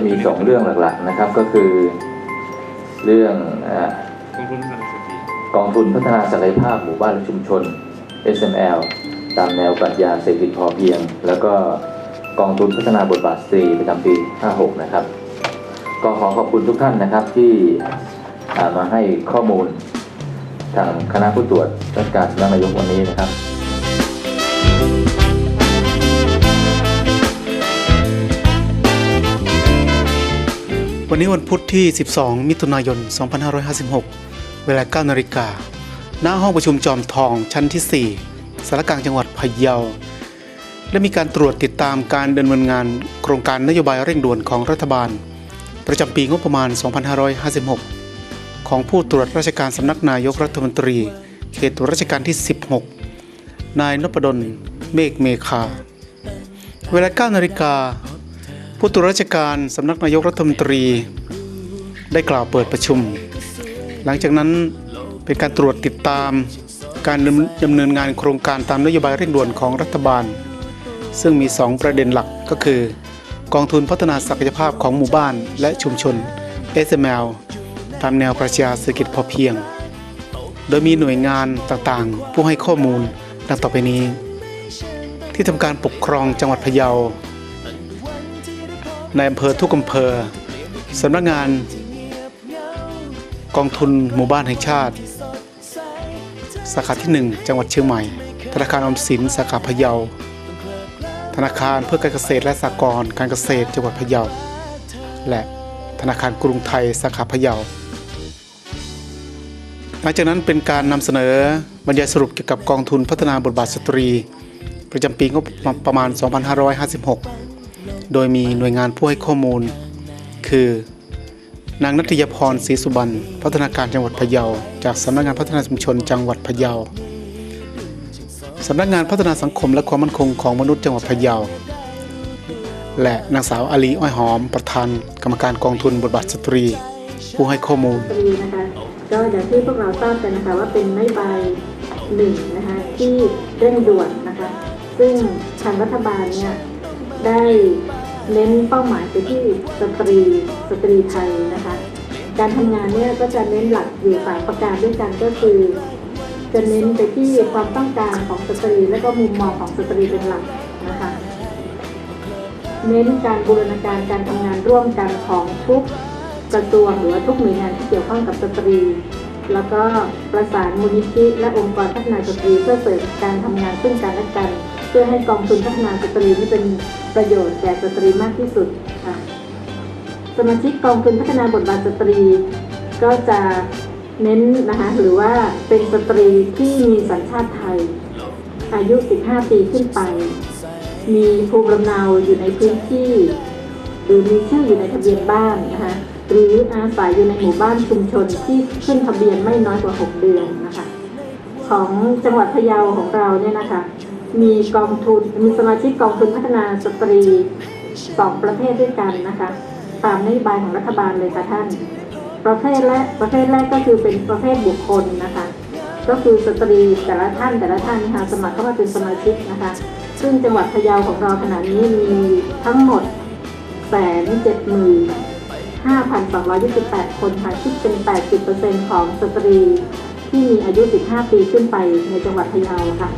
จะมีสองเรื่องหลักๆนะครับก็คือเรื่องกองทุนพัฒนาศักยภาพหมู่บ้านและชุมชน SML ตามแนวปรัชญาเศรษฐกิจพอเพียง แล้วก็กองทุนพัฒนาบทบาทสตรีประจำปี 56 นะครับ ก็ขอขอบคุณทุกท่านนะครับที่มาให้ข้อมูลทางคณะผู้ตรวจราชการสำนักนายกวันนี้นะครับ วันนี้วันพุธที่ 12 มิถุนายน 2556 เวลา 9 นาฬิกาหน้าห้องประชุมจอมทองชั้นที่ 4 สารกลางจังหวัดพะเยา และมีการตรวจติดตามการดำเนินงาน โครงการนโยบายเร่งด่วนของรัฐบาล ประจำปีงบประมาณ 2556 ของผู้ตรวจราชการสำนักนายกรัฐมนตรี เขตตรวจราชการที่ 16 นายนพดล เมฆเมคา เวลา 9 นาฬิกา ผู้ตรวจราชการสำนักนายกรัฐมนตรีได้กล่าวเปิดประชุม หลังจากนั้นเป็นการตรวจติดตามการดำเนินงานโครงการตามนโยบายเร่งด่วนของรัฐบาล ซึ่งมี 2 ประเด็นหลักก็คือ กองทุนพัฒนาศักยภาพของหมู่บ้านและชุมชน SML ตามแนวปรัชญาเศรษฐกิจพอเพียง โดยมีหน่วยงานต่างๆ ผู้ให้ข้อมูลดังต่อไปนี้ ที่ทำการปกครองจังหวัดพะเยา ในอำเภอทุกอำเภอสำนักงานกองทุนหมู่บ้านแห่งชาติ สาขาที่ 1 จังหวัดเชียงใหม่ ธนาคารออมสินสาขาพะเยา ธนาคารเพื่อการเกษตรและสหกรณ์การเกษตรจังหวัดพะเยา และธนาคารกรุงไทยสาขาพะเยา หลังจากนั้นเป็นการนำเสนอบรรยายสรุปเกี่ยวกับกองทุนพัฒนาบทบาทสตรี ประจำปีงบประมาณ 2556 โดยมีหน่วยงานผู้ให้ข้อมูล คือ นางนัตยพรศรีสุบรรณพัฒนาการจังหวัดพะเยา จากสำนักงานพัฒนาชุมชนจังหวัดพะเยาสำนักงานพัฒนาสังคมและความมั่นคงของมนุษย์จังหวัดพะเยา และนางสาวอาลีอ้อยหอม ประธานกรรมการกองทุนบทบาทสตรี ผู้ให้ข้อมูลก็อย่างที่พวกเราทราบกันนะคะว่าเป็นนโยบายหนึ่งนะคะที่เร่งด่วนนะคะ ซึ่งทางรัฐบาลเนี่ยได้ เน้นเป้าหมายไปที่สตรีสตรีไทยนะคะ การทำงานเนี่ยก็จะเน้นหลักอยู่สามประการด้วยกันก็คือ จะเน้นไปที่ความต้องการของสตรี และก็มุมมองของสตรีเป็นหลักนะคะ เน้นการบูรณาการการทำงานร่วมกันของทุกกระทรวงหรือว่าทุกหน่วยงานที่เกี่ยวข้องกับสตรี แล้วก็ประสานมูลนิธิและองค์กรพัฒนาสตรีเพื่อเสริมการทำงานซึ่งกันและกัน เพื่อให้กองทุนพัฒนาสตรีนี่เป็นประโยชน์แก่สตรีมากที่สุดค่ะสมาชิกกองทุนพัฒนาบทบาทสตรี ก็จะเน้นนะคะหรือว่าเป็นสตรีที่มีสัญชาติไทย อายุ 15 ปีขึ้นไป มีภูมิลำเนาอยู่ในพื้นที่ หรือมีชื่ออยู่ในทะเบียนบ้านนะคะหรืออาศัยอยู่ในหมู่บ้านชุมชนที่ขึ้นทะเบียนไม่น้อยกว่า 6 เดือนนะคะของจังหวัดพะเยาของเราเนี่ยนะคะ มีกองทุนมีสมาชิกกองทุนพัฒนาสตรีสองประเภทด้วยกันนะคะ ตามนโยบายของรัฐบาลเลยค่ะท่าน ประเภทแรกประเภทแรกก็คือเป็นประเภทบุคคลนะคะ ก็คือสตรีแต่ละท่านแต่ละท่านนะคะสมัครเข้ามาเป็นสมาชิกนะคะ ซึ่งจังหวัดพะเยาของเราขณะนี้มีทั้งหมดแสนเจ็ดหมื่นห้าพันสองร้อยยี่สิบแปดคนค่ะคิดเป็นแปดสิบเปอร์เซ็นของสตรีที่มีอายุ 15 ปีขึ้นไปในจังหวัดพะเยาค่ะ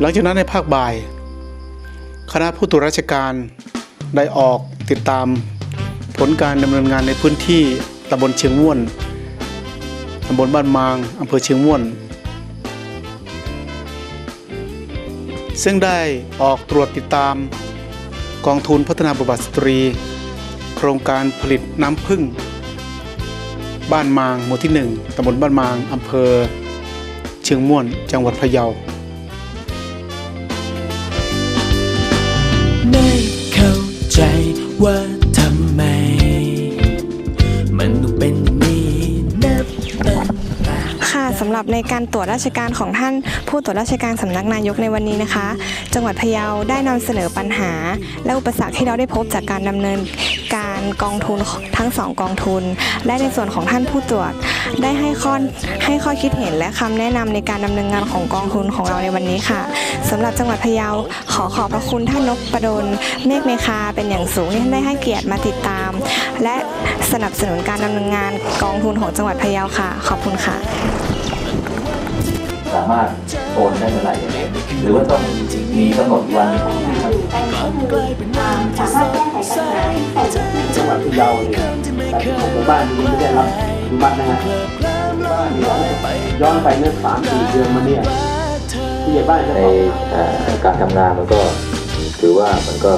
หลังจากนั้นในภาคบ่าย คณะผู้ตรวจราชการได้ออกติดตามผลการดำเนินงานในพื้นที่ตำบลเชียงม่วนตำบลบ้านมางอำเภอเชียงม่วน ซึ่งได้ออกตรวจติดตาม กองทุนพัฒนาบทบาทสตรี โครงการผลิตน้ำผึ้งบ้านมางหมู่ที่ 1ตำบลบ้านมางอำเภอ เชียงม่วน จังหวัดพะเยา ในการตรวจราชการของท่านผู้ตรวจราชการสำนักนายกในวันนี้นะคะ จังหวัดพะเยาได้นำเสนอปัญหา และอุปสรรคที่เราได้พบจากการดำเนินการกองทุนทั้งสองกองทุน และในส่วนของท่านผู้ตรวจได้ให้ข้อให้ข้อคิดเห็นและคำแนะนำในการดำเนินงานของกองทุนของเราในวันนี้ค่ะสำหรับจังหวัดพะเยาขอขอบพระคุณท่านนพประดลเมฆเมคาเป็นอย่างสูงที่ท่านได้ให้เกียรติมาติดตาม และสนับสนุนการดำเนินงานกองทุนของจังหวัดพะเยาค่ะ ขอบคุณค่ะ สามารถโอนได้เมื่อไหร่หรือว่าต้องมีกำหนดวันของมันครับสามารถแก้ไขปัญหาแต่จังหวัดพะเยาเนี่ยแต่ของหมู่บ้านนี้ไม่ได้รับอนุมัตินะฮะบ้านย้อนย้อนไปเมื่อสามสี่เดือนมาเนี่ยผู้ใหญ่บ้านในกเอ่อการทำงานมันก็ถือว่ามันก็